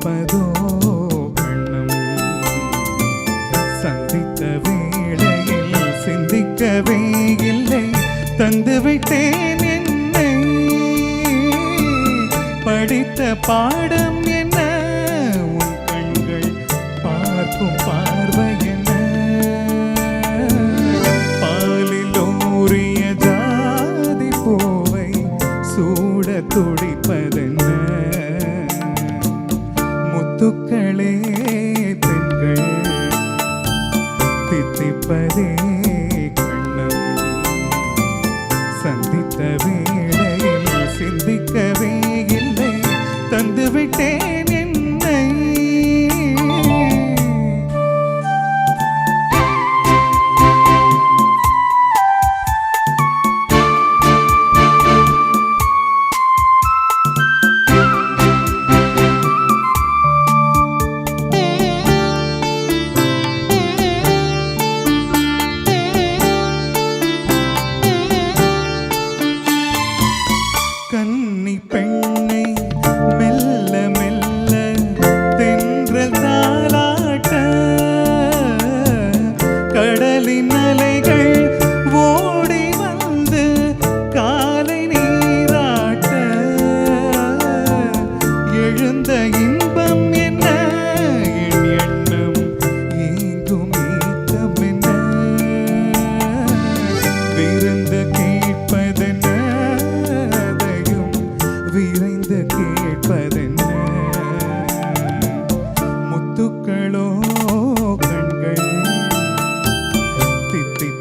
தித்திப்பதோ கண்ணம்? சந்தித்த வேளையில் சிந்திக்கவே இல்லை. தந்துவிட்டேன் என்னை. படித்த பாடம் என்ன? உன் கண்கள் பார்க்கும் பார்வை சந்தித்த வேளையில்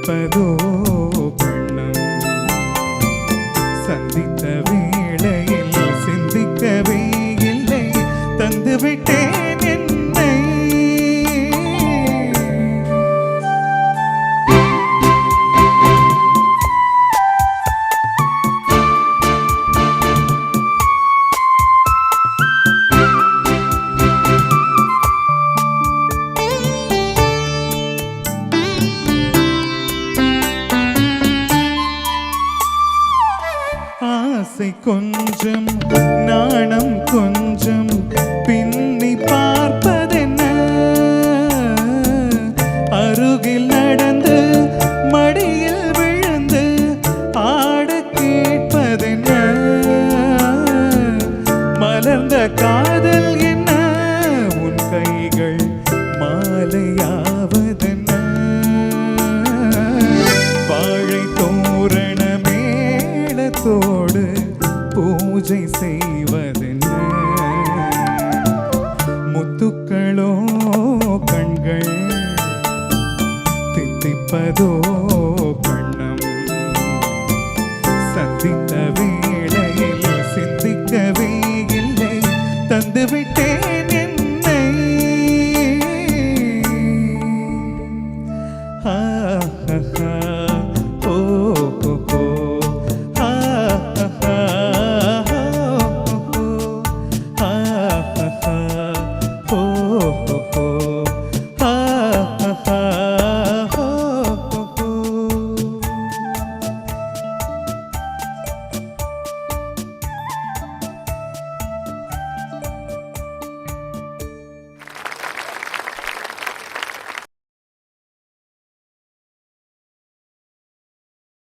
இருப்பதோ கண்ணம்? சந்தித்த வேளையில் சிந்திக்கவே இல்லை. தந்துவிட்டேன் கொஞ்சம் நாணம் கொஞ்சம் பின்னி பார்ப்பதென்ன? அருகில் நடந்து மடியில் விழுந்து ஆட கேட்பதென்ன மலர்ந்த கா கண்டதோ கண்ணம்? சந்தித்த வேளையில் சிந்திக்கவே இல்லை. தந்துவிட்டேன்